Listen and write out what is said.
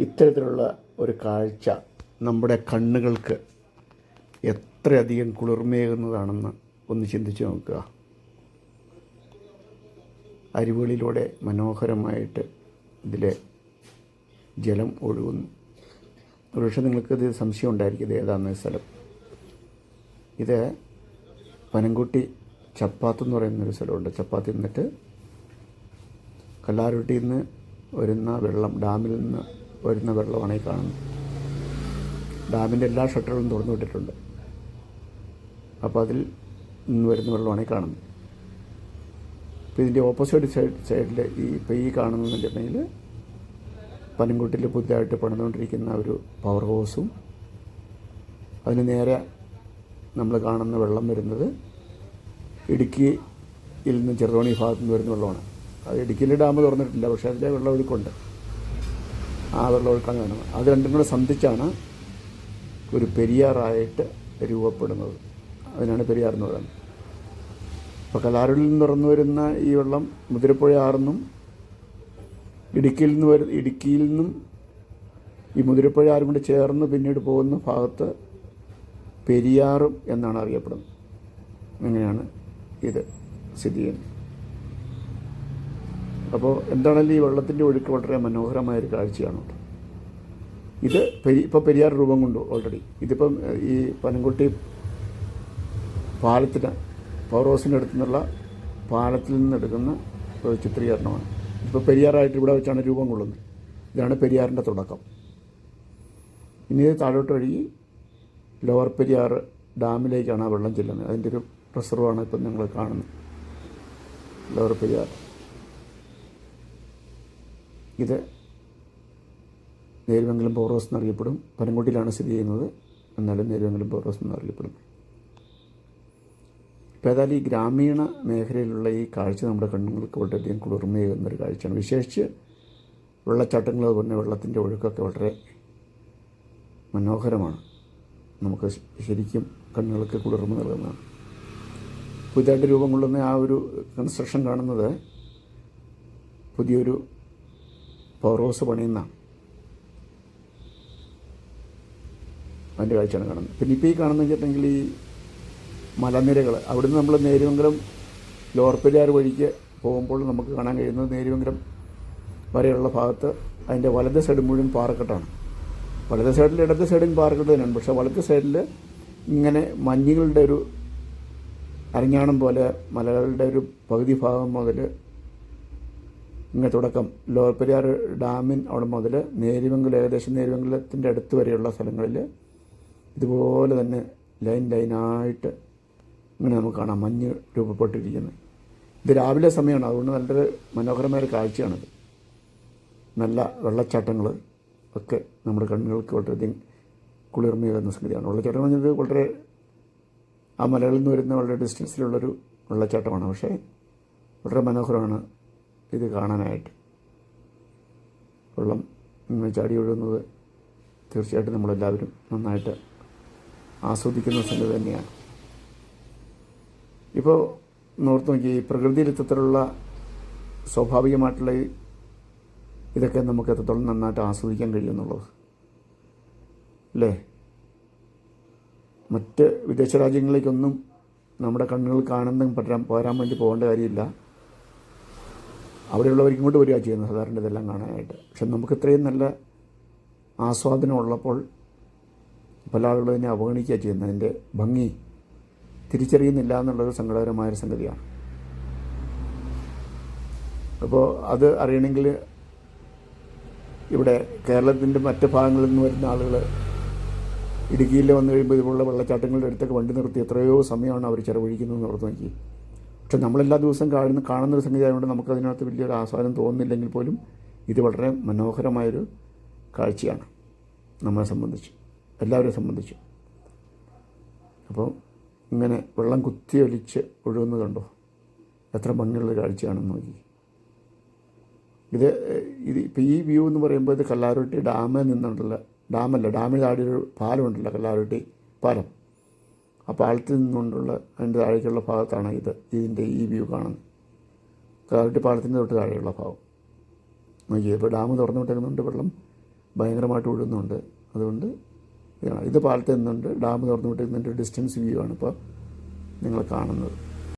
ഇത്തരത്തിലുള്ള ഒരു കാഴ്ച നമ്മുടെ കണ്ണുകൾക്ക് എത്രയധികം കുളിർമയേകുന്നതാണെന്ന് ഒന്ന് ചിന്തിച്ചു നോക്കുക. അരുവികളിലൂടെ മനോഹരമായിട്ട് ഇതിലെ ജലം ഒഴുകുന്നു. ഒരുപക്ഷെ നിങ്ങൾക്ക് ഇത് സംശയം ഉണ്ടായിരിക്കും ഇത് ഏതാണെന്ന സ്ഥലം ഇത് പനംകുട്ടി ചപ്പാത്ത് എന്ന് പറയുന്നൊരു സ്ഥലമുണ്ട്. ചപ്പാത്തി നിന്നിട്ട് കല്ലാരുട്ടിയിൽ നിന്ന് വരുന്ന വെള്ളം ഡാമിൽ നിന്ന് വരുന്ന വെള്ളമാണ് ഈ കാണുന്നത്. ഡാമിന്റെ എല്ലാ ഷട്ടറുകളും തുറന്നു വിട്ടിട്ടുണ്ട് അപ്പോൾ അതിൽ നിന്ന് വരുന്ന വെള്ളമാണ് ഈ കാണുന്നത്. ഇപ്പോൾ ഇതിന്റെ ഓപ്പോസിറ്റ് സൈഡ് സൈഡിൽ ഈ ഇപ്പോൾ ഈ കാണുന്നുണ്ടെങ്കിൽ പനംകുട്ടിയിൽ പുതിയതായിട്ട് പണിതുകൊണ്ടിരിക്കുന്ന ഒരു പവർ ഹൗസും അതിന് നേരെ നമ്മൾ കാണുന്ന വെള്ളം വരുന്നത് ഇടുക്കിയിൽ നിന്ന് ചെറുതോണി ഭാഗത്തു നിന്ന് വരുന്ന വെള്ളമാണ്. അത് ഇടുക്കിയിലെ ഡാം തുറന്നിട്ടില്ല പക്ഷേ അതിലെ വെള്ളം ഒഴുക്കുണ്ട്. ആ വെള്ളം ഒഴുക്കാണ് അത് രണ്ടും കൂടെ സന്ധിച്ചാണ് ഒരു പെരിയാറായിട്ട് രൂപപ്പെടുന്നത്. അതിനാണ് പെരിയാർ എന്ന് പറയുന്നത്. അപ്പോൾ കലാരുളിൽ നിന്ന് തുറന്നു വരുന്ന ഈ വെള്ളം മുതിരപ്പുഴ ആറിന്നും ഇടുക്കിയിൽ നിന്ന് വരു ഇടുക്കിയിൽ നിന്നും ഈ മുതിരപ്പുഴ ആറും കൂടി ചേർന്ന് പിന്നീട് പോകുന്ന ഭാഗത്ത് പെരിയാറും എന്നാണ് അറിയപ്പെടുന്നത്. അങ്ങനെയാണ് ഇത് സ്ഥിതി ചെയ്യുന്നത്. അപ്പോൾ എന്താണെങ്കിലും ഈ വെള്ളത്തിന്റെ ഒഴുക്ക് വളരെ മനോഹരമായ ഒരു കാഴ്ചയാണ് ഇത് പെരി ഇപ്പോൾ പെരിയാർ രൂപം കൊണ്ടു ഓൾറെഡി ഇതിപ്പം ഈ പനംകുട്ടി പാലത്തിന് പവർ ഹൗസിന്റെ അടുത്തു നിന്നുള്ള പാലത്തിൽ നിന്നെടുക്കുന്ന ഒരു ചിത്രീകരണമാണ്. ഇപ്പോൾ പെരിയാറായിട്ട് ഇവിടെ വെച്ചാണ് രൂപം കൊള്ളുന്നത്. ഇതാണ് പെരിയാറിന്റെ തുടക്കം. ഇനി ഇത് താഴോട്ട് ഒഴുകി ലോവർ പെരിയാർ ഡാമിലേക്കാണ് ആ വെള്ളം ചെല്ലുന്നത്. അതിന്റെ ഒരു റിസർവാണ് ഇപ്പം നിങ്ങൾ കാണുന്നത്. ലോവർ പെരിയാർ. ഇത് നേരുവെങ്കിലും പവർ ഹൗസ് എന്നറിയപ്പെടും. പനങ്കുട്ടിയിലാണ് സ്ഥിതി ചെയ്യുന്നത്. എന്നാലും നേരുവെങ്കിലും പവർ ഹൗസ് എന്നറിയപ്പെടും. ഇപ്പോൾ ഏതായാലും ഈ ഗ്രാമീണ മേഖലയിലുള്ള ഈ കാഴ്ച നമ്മുടെ കണ്ണുകൾക്ക് വളരെയധികം കുളിർമയേകുന്നൊരു കാഴ്ചയാണ്. വിശേഷിച്ച് വെള്ളച്ചാട്ടങ്ങൾ അതുപോലെ വെള്ളത്തിന്റെ ഒഴുക്കൊക്കെ വളരെ മനോഹരമാണ്. നമുക്ക് ശരിക്കും കണ്ണുകൾക്ക് കുളിർമ നൽകുന്നതാണ്. പുതിയതായിട്ട് രൂപം കൊള്ളുന്ന ആ ഒരു കൺസ്ട്രക്ഷൻ കാണുന്നത് പുതിയൊരു പവർ ഹൗസ് പണിയുന്ന അതിന്റെ കാഴ്ചയാണ് കാണുന്നത്. പിന്നെ ഇപ്പോൾ ഈ കാണുന്ന വെച്ചിട്ടുണ്ടെങ്കിൽ ഈ മലനിരകൾ അവിടുന്ന് നമ്മൾ നേരുമംഗലം ലോവർ പെരിയാർ വഴിക്ക് പോകുമ്പോൾ നമുക്ക് കാണാൻ കഴിയുന്നത് നേരുമംഗലം വരെയുള്ള ഭാഗത്ത് അതിന്റെ വലത് സൈഡ് മുഴുവൻ പാറക്കെട്ടാണ്. വലത് സൈഡിൽ ഇടത് സൈഡും പാറക്കെട്ട് തന്നെയാണ്. പക്ഷേ വലത് സൈഡിൽ ഇങ്ങനെ മഞ്ഞുകളുടെ ഒരു അരഞ്ഞാണം പോലെ മലകളുടെ ഒരു പകുതി ഭാഗം മുതൽ ഇങ്ങനെ തുടക്കം. ലോവർ പെരിയാർ ഡാമിൻ അവിടെ മുതൽ നേരുമംഗലം ഏകദേശം നേരിവെങ്കിലത്തിന്റെ അടുത്ത് വരെയുള്ള സ്ഥലങ്ങളിൽ ഇതുപോലെ തന്നെ ലൈൻ ലൈനായിട്ട് ഇങ്ങനെ നമുക്ക് കാണാം. മഞ്ഞ് രൂപപ്പെട്ടിരിക്കുന്നത് ഇത് രാവിലെ സമയമാണ്. അതുകൊണ്ട് നല്ലൊരു മനോഹരമായ ഒരു കാഴ്ചയാണിത്. നല്ല വെള്ളച്ചാട്ടങ്ങൾ ഒക്കെ നമ്മുടെ കണ്ണുകൾക്ക് വളരെയധികം കുളിർമയേകുന്ന സംഗതിയാണ്. വെള്ളച്ചാട്ടം എന്ന് പറഞ്ഞത് വളരെ ആ മലകളിൽ നിന്ന് വരുന്ന വളരെ ഡിസ്റ്റൻസിലുള്ളൊരു വെള്ളച്ചാട്ടമാണ്. പക്ഷേ വളരെ മനോഹരമാണ് ഇത് കാണാനായിട്ട്. വെള്ളം ചാടി ഒഴുകുന്നത് തീർച്ചയായിട്ടും നമ്മളെല്ലാവരും നന്നായിട്ട് ആസ്വദിക്കുന്ന സംഗതി തന്നെയാണ്. ഇപ്പോൾ നോർത്ത് നോക്കി പ്രകൃതിയിൽ ഇത്തരത്തിലുള്ള സ്വാഭാവികമായിട്ടുള്ള ഇതൊക്കെ നമുക്ക് എത്രത്തോളം നന്നായിട്ട് ആസ്വദിക്കാൻ കഴിയുമെന്നുള്ളത് അല്ലേ? മറ്റ് വിദേശ രാജ്യങ്ങളിലേക്കൊന്നും നമ്മുടെ കണ്ണുകൾ കാണുന്ന പറ്റാൻ പോരാൻ വേണ്ടി പോകേണ്ട കാര്യമില്ല. അവിടെയുള്ളവർ ഇങ്ങോട്ട് വരിക ചെയ്യുന്നത് സാധാരണ ഇതെല്ലാം കാണാനായിട്ട്. പക്ഷെ നമുക്ക് ഇത്രയും നല്ല ആസ്വാദനം ഉള്ളപ്പോൾ പല ആളുകളും ഇതിനെ അവഗണിക്കുക ചെയ്യുന്നത്. അതിന്റെ ഭംഗി തിരിച്ചറിയുന്നില്ല എന്നുള്ളത് സങ്കടകരമായൊരു സംഗതിയാണ്. അപ്പോൾ അത് അറിയണമെങ്കിൽ ഇവിടെ കേരളത്തിന്റെ മറ്റ് ഭാഗങ്ങളിൽ നിന്ന് വരുന്ന ആളുകൾ ഇടുക്കിയിൽ വന്നു കഴിയുമ്പോൾ ഇതുപോലുള്ള വെള്ളച്ചാട്ടങ്ങളുടെ അടുത്തൊക്കെ വണ്ടി നിർത്തി എത്രയോ സമയമാണ് അവർ ചെലവഴിക്കുന്നതെന്ന് ഓർത്ത് നോക്കി. പക്ഷെ നമ്മളെല്ലാ ദിവസവും കാണുന്ന കാണുന്ന ഒരു സംഗതി ആയതുകൊണ്ട് നമുക്കതിനകത്ത് വലിയൊരു ആസ്വാദനം തോന്നുന്നില്ലെങ്കിൽ പോലും ഇത് വളരെ മനോഹരമായൊരു കാഴ്ചയാണ് നമ്മളെ സംബന്ധിച്ച് എല്ലാവരെയും സംബന്ധിച്ച്. അപ്പോൾ ഇങ്ങനെ വെള്ളം കുത്തിയൊലിച്ച് ഒഴുകുന്നത് കണ്ടോ? എത്ര ഭംഗിയുള്ള കാഴ്ചയാണെന്ന് നോക്കി. ഇത് ഇത് ഇപ്പോൾ ഈ വ്യൂ എന്ന് പറയുമ്പോൾ ഇത് കല്ലാരോട്ടി ഡാമിൽ നിന്നുണ്ടല്ല ഡാമല്ല ഡാമിൽ ആടിയൊരു പാലം ഉണ്ടല്ലോ കല്ലാരോട്ടി പാലം. ആ പാലത്തിൽ നിന്നുകൊണ്ടുള്ള അതിന്റെ താഴേക്കുള്ള ഭാഗത്താണ് ഇത് ഇതിന്റെ ഈ വ്യൂ കാണുന്നത്. കാവട്ടി പാലത്തിന്റെ തൊട്ട് താഴെയുള്ള ഭാഗം. നോക്കിയേ ഇപ്പോൾ ഡാം തുറന്നു വിട്ടേക്കുന്നുണ്ട് വെള്ളം ഭയങ്കരമായിട്ട് ഒഴുകുന്നുണ്ട്. അതുകൊണ്ട് ഇത് പാലത്തിൽ നിന്നുണ്ട് ഡാം തുറന്നു വിട്ടേക്കുന്നതിന്റെ ഡിസ്റ്റൻസ് വ്യൂ ആണ് ഇപ്പോൾ നിങ്ങൾ കാണുന്നത്.